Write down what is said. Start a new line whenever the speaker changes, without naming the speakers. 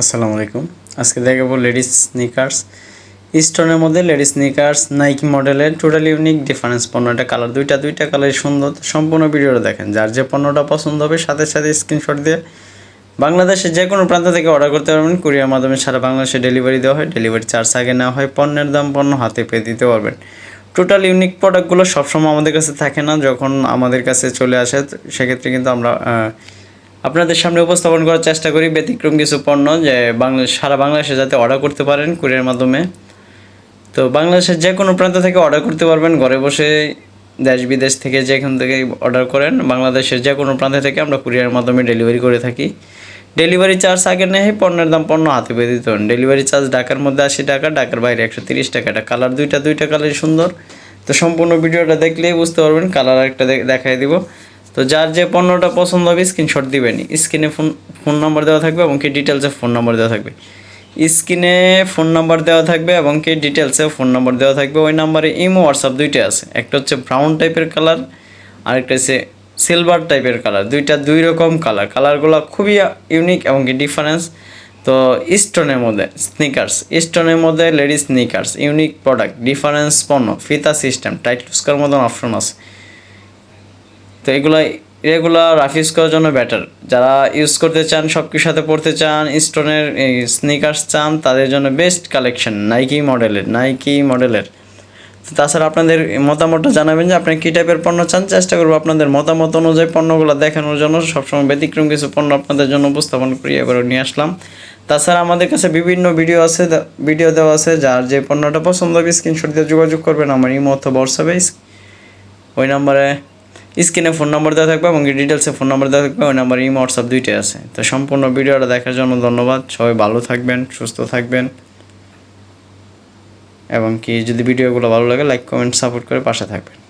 আসসালামু আলাইকুম। আজকে দেখাবো লেডিস স্নিকার্স স্টোনের মধ্যে লেডিস স্নিকার্স নাইকি মডেলের টোটাল ইউনিক ডিফারেন্স পণ্যটা কালার দুইটা দুইটা কালার সুন্দর। সম্পূর্ণ ভিডিওটা দেখেন। যার যে পণ্যটা পছন্দ হবে সাথে সাথে স্ক্রিনশট দিয়ে বাংলাদেশের যে কোনো প্রান্ত থেকে অর্ডার করতে পারবেন। কুরিয়ার মাধ্যমে সারা বাংলাদেশে ডেলিভারি দেওয়া হয়। ডেলিভারি চার্জ আগে নেওয়া হয়। পণ্যের দাম পণ্য হাতে পেয়ে দিতে পারবেন। টোটাল ইউনিক প্রোডাক্টগুলো সবসময় আমাদের কাছে থাকে না। যখন আমাদের কাছে চলে আসে, সেক্ষেত্রে কিন্তু আমরা আপনাদের সামনে উপস্থাপন করার চেষ্টা করি ব্যতিক্রম কিছু পণ্য যে বাংলাদেশ সারা বাংলাদেশে যাতে অর্ডার করতে পারেন কুরিয়ার মাধ্যমে। তো বাংলাদেশের যে কোনো প্রান্ত থেকে অর্ডার করতে পারবেন, ঘরে বসে দেশ বিদেশ থেকে যেখান থেকে অর্ডার করেন, বাংলাদেশের যে কোনো প্রান্ত থেকে আমরা কুরিয়ার মাধ্যমে ডেলিভারি করে থাকি। ডেলিভারি চার্জ আগে নেই, পণ্যের দাম পণ্য হাতে পেয়ে দিতে ডেলিভারি চার্জ ঢাকার মধ্যে আশি টাকা, ঢাকার বাইরে একশো তিরিশ টাকা। এটা কালার দুইটা দুইটা কালারই সুন্দর। তো সম্পূর্ণ ভিডিওটা দেখলেই বুঝতে পারবেন কালার একটা দেখাই দিব। তো যার যে পণ্যটা পছন্দ হবে স্ক্রিনশট দিবেন স্ক্রিনে ফোন ফোন নাম্বার দেওয়া থাকবে এবং কি ডিটেলসে ফোন নাম্বার দেওয়া থাকবে। স্ক্রিনে ফোন নাম্বার দেওয়া থাকবে এবং কি ডিটেলসে ফোন নাম্বার দেওয়া থাকবে। ওই নাম্বারে ইমো হোয়াটসঅ্যাপ দুইটাই আছে। একটা হচ্ছে ব্রাউন টাইপের কালার আরেকটা হচ্ছে সিলভার টাইপের কালার দুইটা দুই রকম কালার কালারগুলো খুবই ইউনিক এবং কি ডিফারেন্স তো স্টোনের মধ্যে স্নিকার্স স্টোনের মধ্যে ladies sneakers unique product difference পণ্য। ফিতা সিস্টেম টাইট লুস্কার মতন অপশন আছে। তো এগুলো রেগুলার রাফ ইউজ করার জন্য বেটার যারা ইউজ করতে চান সব কিছুর সাথে পড়তে চান, স্টোনের স্নিকার্স চান, তাদের জন্য বেস্ট কালেকশন নাইকি মডেলের নাইকি মডেলের তাছাড়া আপনাদের মতামতটা জানাবেন যে আপনি কী টাইপের পণ্য চান? চেষ্টা করব আপনাদের মতামত অনুযায়ী পণ্যগুলো দেখানোর জন্য। সবসময় ব্যতিক্রম কিছু পণ্য আপনাদের জন্য উপস্থাপন করি এবারে নিয়ে আসলাম। তাছাড়া আমাদের কাছে বিভিন্ন ভিডিও আছে ভিডিও দেওয়া আছে। যার যে পণ্যটা পছন্দ হবে স্ক্রিনশট দিয়ে যোগাযোগ করবেন। আমার ইমো অথবা হোয়াটসঅ্যাপে ওই নাম্বারে স্ক্রিনে ফোন নম্বর দেওয়া থাকবে এবং ডিটেলসে ফোন নম্বর দেওয়া থাকবে, ওই নাম্বার ইমো হোয়াটসঅ্যাপ দুইটাই আছে। তো সম্পূর্ণ ভিডিওটা দেখার জন্য ধন্যবাদ। সবাই ভালো থাকবেন, সুস্থ থাকবেন। এবং কি, যদি ভিডিওগুলো ভালো লাগে লাইক কমেন্ট সাপোর্ট করে পাশে থাকবেন।